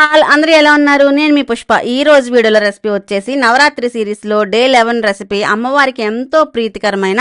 All అందరూ ఎలా ఉన్నారు? నేను మీ పుష్ప. ఈ రోజు వీడియోలో రెసిపీ వచ్చేసి నవరాత్రి సిరీస్లో డే లెవెన్ రెసిపీ. అమ్మవారికి ఎంతో ప్రీతికరమైన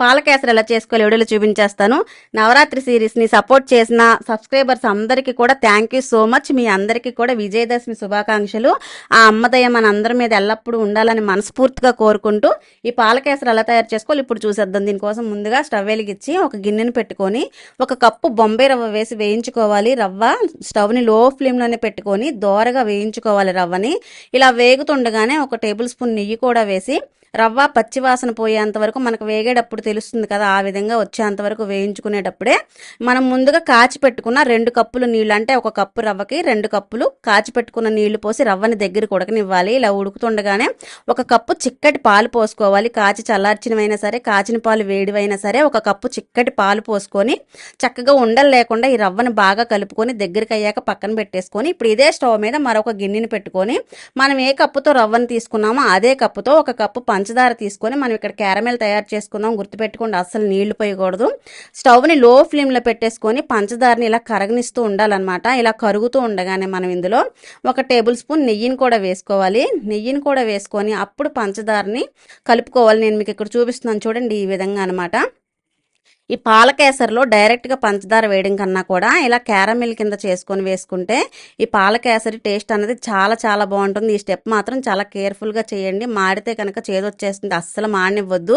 పాలకేసరి ఎలా చేసుకోవాలి వీడియోలు చూపించేస్తాను. నవరాత్రి సిరీస్ని సపోర్ట్ చేసిన సబ్స్క్రైబర్స్ అందరికీ కూడా థ్యాంక్ యూ సో మచ్ మీ అందరికీ కూడా విజయదశమి శుభాకాంక్షలు. ఆ అమ్మదయ్య మన అందరి మీద ఎల్లప్పుడూ ఉండాలని మనస్ఫూర్తిగా కోరుకుంటూ ఈ పాలకేసరి ఎలా తయారు చేసుకోవాలి ఇప్పుడు చూసేద్దాం. దీనికోసం ముందుగా స్టవ్ వెలిగించి ఒక గిన్నెని పెట్టుకొని ఒక కప్పు బొంబాయి రవ్వ వేసి వేయించుకోవాలి. రవ్వ స్టవ్ని లో ఫ్లేమ్లోనే పెట్టుకొని దోరగా వేయించుకోవాలి రవ్వని. ఇలా వేగుతుండగానే ఒక టేబుల్ స్పూన్ నెయ్యి కూడా వేసి రవ్వ పచ్చివాసన పోయేంత వరకు మనకు వేగేటప్పుడు తెలుస్తుంది కదా ఆ విధంగా వచ్చేంత వరకు వేయించుకునేటప్పుడే మనం ముందుగా కాచి పెట్టుకున్న రెండు కప్పులు నీళ్ళు అంటే ఒక కప్పు రవ్వకి రెండు కప్పులు కాచి పెట్టుకున్న నీళ్ళు పోసి రవ్వని దగ్గర ఉడకనివ్వాలి. ఇలా ఉడుకుతుండగానే ఒక కప్పు చిక్కటి పాలు పోసుకోవాలి. కాచి చల్లార్చినవైనా సరే కాచిన పాలు వేడివైనా సరే ఒక కప్పు చిక్కటి పాలు పోసుకొని చక్కగా ఉండలు లేకుండా ఈ రవ్వను బాగా కలుపుకొని దగ్గరికి అయ్యాక పక్కన పెట్టేసుకొని ఇప్పుడు ఇదే స్టవ్ మీద మరొక గిన్నెని పెట్టుకొని మనం ఏ కప్పుతో రవ్వను తీసుకున్నామో అదే కప్పుతో ఒక కప్పు పంచదార తీసుకొని మనం ఇక్కడ క్యారమెల్ తయారు చేసుకుందాం. గుర్తుపెట్టుకోండి అస్సలు నీళ్ళు పోయకూడదు. స్టవ్ని లో ఫ్లేమ్లో పెట్టేసుకొని పంచదారని ఇలా కరగనిస్తూ ఉండాలన్నమాట. ఇలా కరుగుతూ ఉండగానే మనం ఇందులో ఒక టేబుల్ స్పూన్ నెయ్యిని కూడా వేసుకోవాలి. నెయ్యిని కూడా వేసుకొని అప్పుడు పంచదారని కలుపుకోవాలి. నేను మీకు ఇక్కడ చూపిస్తున్నాను చూడండి ఈ విధంగా అనమాట ఈ పాల కేసరిలో డైరెక్ట్గా పంచదార వేయడం కన్నా కూడా ఇలా క్యారమిల్ కింద చేసుకొని వేసుకుంటే ఈ పాల కేసరి టేస్ట్ అనేది చాలా చాలా బాగుంటుంది. ఈ స్టెప్ మాత్రం చాలా కేర్ఫుల్గా చేయండి. మాడితే కనుక చేదొచ్చేస్తుంది అస్సలు మాడనివ్వద్దు.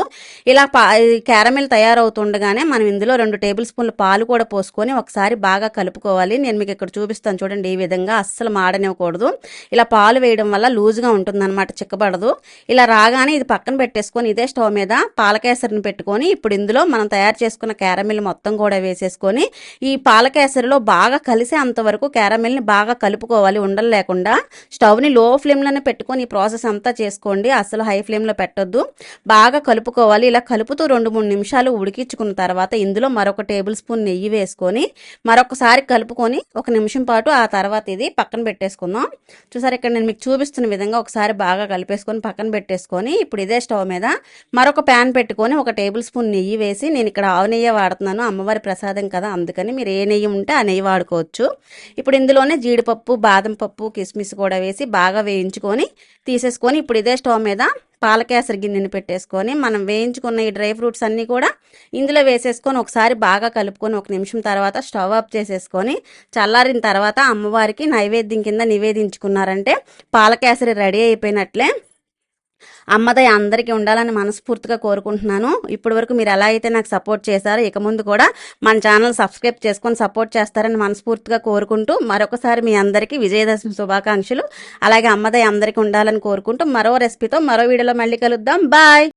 ఇలా పా క్యారమిల్ తయారవుతుండగానే మనం ఇందులో రెండు టేబుల్ స్పూన్ల పాలు కూడా పోసుకొని ఒకసారి బాగా కలుపుకోవాలి. నేను మీకు ఇక్కడ చూపిస్తాను చూడండి ఈ విధంగా అస్సలు మాడనివ్వకూడదు. ఇలా పాలు వేయడం వల్ల లూజ్గా ఉంటుందన్నమాట చిక్కబడదు. ఇలా రాగానే ఇది పక్కన పెట్టేసుకొని ఇదే స్టవ్ మీద పాలకేసరిని పెట్టుకొని ఇప్పుడు ఇందులో మనం తయారు చేసుకున్న క్యారమిల్ మొత్తం కూడా వేసేసుకొని ఈ పాలకేసరిలో బాగా కలిసే అంతవరకు క్యారమిల్ని బాగా కలుపుకోవాలి. ఉండలు లేకుండా స్టవ్ని లో ఫ్లేమ్లోనే పెట్టుకొని ఈ ప్రాసెస్ అంతా చేసుకోండి. అసలు హై ఫ్లేమ్లో పెట్టొద్దు. బాగా కలుపుకోవాలి. ఇలా కలుపుతూ రెండు మూడు నిమిషాలు ఉడికించుకున్న తర్వాత ఇందులో మరొక టేబుల్ స్పూన్ నెయ్యి వేసుకొని మరొకసారి కలుపుకొని ఒక నిమిషం పాటు ఆ తర్వాత ఇది పక్కన పెట్టేసుకుందాం. చూసారు ఇక్కడ నేను మీకు చూపిస్తున్న విధంగా ఒకసారి బాగా కలిపేసుకొని పక్కన పెట్టేసుకొని ఇప్పుడు ఇదే స్టవ్ మీద మరొక ప్యాన్ పెట్టుకొని ఒక టేబుల్ స్పూన్ నెయ్యి వేసి నేను ఇక్కడ ఆవు నెయ్యి వాడుతున్నాను అమ్మవారి ప్రసాదం కదా అందుకని మీరు ఏ నెయ్యి ఉంటే ఆ నెయ్యి వాడుకోవచ్చు. ఇప్పుడు ఇందులోనే జీడిపప్పు బాదం పప్పు కిస్మిస్ కూడా వేసి బాగా వేయించుకొని తీసేసుకొని ఇప్పుడు ఇదే స్టవ్ మీద పాలకేసరి గిన్నెని పెట్టేసుకొని మనం వేయించుకున్న ఈ డ్రై ఫ్రూట్స్ అన్నీ కూడా ఇందులో వేసేసుకొని ఒకసారి బాగా కలుపుకొని ఒక నిమిషం తర్వాత స్టవ్ ఆఫ్ చేసేసుకొని చల్లారిన తర్వాత అమ్మవారికి నైవేద్యం కింద నివేదించుకున్నారంటే పాలకేసరి రెడీ అయిపోయినట్లే అమ్మదయ అందరికీ ఉండాలని మనస్ఫూర్తిగా కోరుకుంటున్నాను. ఇప్పటి వరకు మీరు ఎలా అయితే నాకు సపోర్ట్ చేశారో ఇక ముందు కూడా మన ఛానల్ సబ్స్క్రైబ్ చేసుకొని సపోర్ట్ చేస్తారని మనస్ఫూర్తిగా కోరుకుంటూ మరొకసారి మీ అందరికీ విజయదశమి శుభాకాంక్షలు. అలాగే అమ్మదయ అందరికీ ఉండాలని కోరుకుంటూ మరో రెసిపీతో మరో వీడియోలో మళ్ళీ కలుద్దాం. బాయ్!